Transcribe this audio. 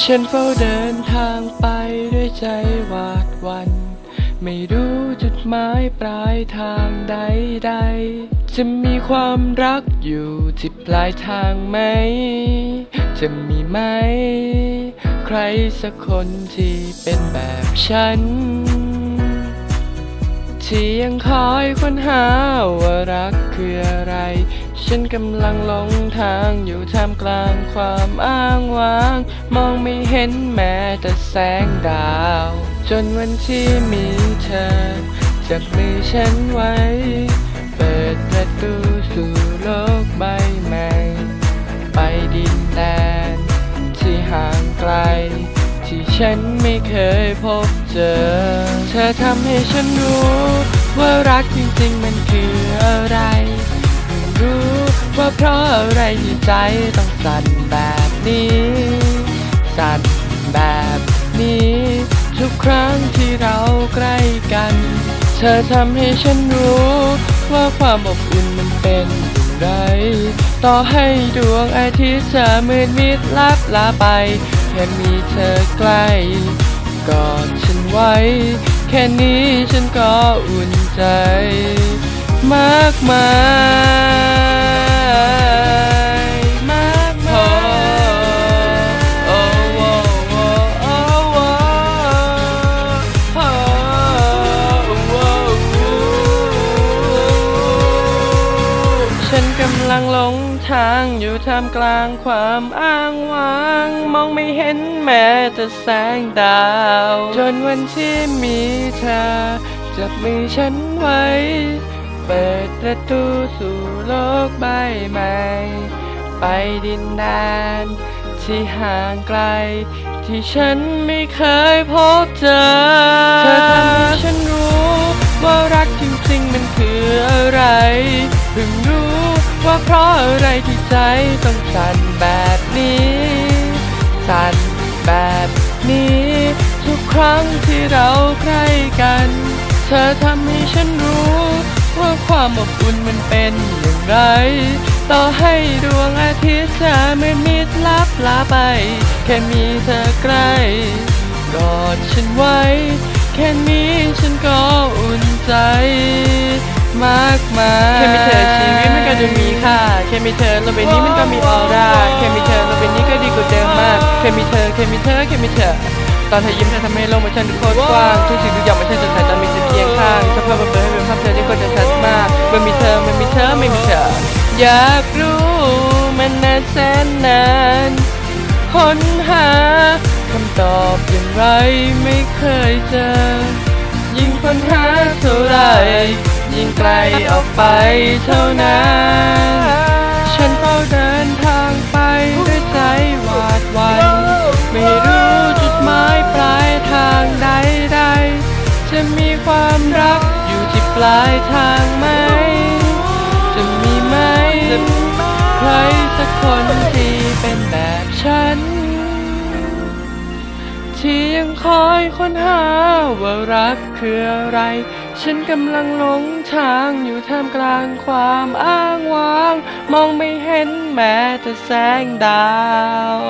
ฉันเฝ้าเดินทางไปด้วยใจหวาดวัน ไม่รู้จุดหมายปลายทางใดๆ จะมีความรักอยู่ที่ปลายทางไหม จะมีไหม ใครสักคนที่เป็นแบบฉัน ที่ยังคอยค้นหาว่ารักคืออะ ฉันกำลังหลงทางอยู่ท่ามกลางความอ้างว้าง มองไม่เห็นแม้แต่แสงดาว จนวันที่มีเธอ จับมือฉันไว้ เปิดประตูสู่โลกใบใหม่ ไปดินแดน ที่ห่างไกล ที่ฉันไม่เคยพบเจอ เธอทำให้ฉันรู้ ว่ารักจริงๆมันคือ อะไรที่ใจต้องสั่นแบบนี้ สั่นแบบนี้ ทุกครั้งที่เราใกล้กัน เธอทำให้ฉันรู้ ว่าความอบอุ่นมันเป็นอย่างไร ต่อให้ดวงอาทิตย์จะมืดมิดลับลาไปแค่มีเธอใกล้กอดฉันไว้ แค่นี้ฉันก็อุ่นใจ มากมาย กำลังหลงทางอยู่ท่ามกลางความอ้างว้าง มองไม่เห็นแม้แต่แสงดาว จนวันที่มีเธอจับมือฉันไว้ เปิดประตูสู่โลกใบใหม่ ไปดินแดนที่ห่างไกล ที่ฉันไม่เคยพบเจอ เธอทำให้ฉันรู้ว่ารักจริงๆมันคืออะไรเพิ่งรู้ ว่าเพราะอะไรที่ใจต้องสั่นแบบนี้ สั่นแบบนี้ ทุกครั้งที่เราใกล้กัน เธอทำให้ฉันรู้ ว่าความอบอุ่นมันเป็นอย่างไร ต่อให้ดวงอาทิตย์จะมืดมิดลับลาไป แค่มีเธอใกล้กอดฉันไว้ แค่นี้ฉันก็อุ่นใจ มากมายแค่มีเธอชีวิตมันก็ดูมีค่าแค่มีเธอโลกใบนี้มันก็มีออร่าแค่มีเธอโลกใบนี้ก็ดีกว่าเดิมมากแค่มีเธอแค่มีเธอแค่มีเธอตอนเธอยิ้มเธอทำให้โลกมันช่างดูโคตรกว้างทุกสิ่งทุกอย่างมันช่างสดใสตอนมีเธอเคียงข้างเธอเพิ่มมเปิดให้เป็นภาพเธอที่โคตรจะชัดมากเมื่อมีเธอมันมีเธอไม่มีเธอ อยากรู้มันนานแสนนานค้นหาคำตอบอย่างไรไม่เคยเจอ ยิ่งค้นหาเท่าไร ยิ่งไกลออกไปเท่านั้น ฉันเฝ้าเดินทางไปด้วยใจหวาดหวั่นไม่รู้จุดหมายปลายทางใดๆจะมีความรักอยู่ที่ปลายทางไหม จะมีไหมใครสักคนที่เป็นแบบฉัน ที่ยังคอยค้นหาว่ารักคืออะไร ฉันกำลังหลงทางอยู่ท่ามกลางความอ้างว้าง มองไม่เห็นแม้แต่แสงดาว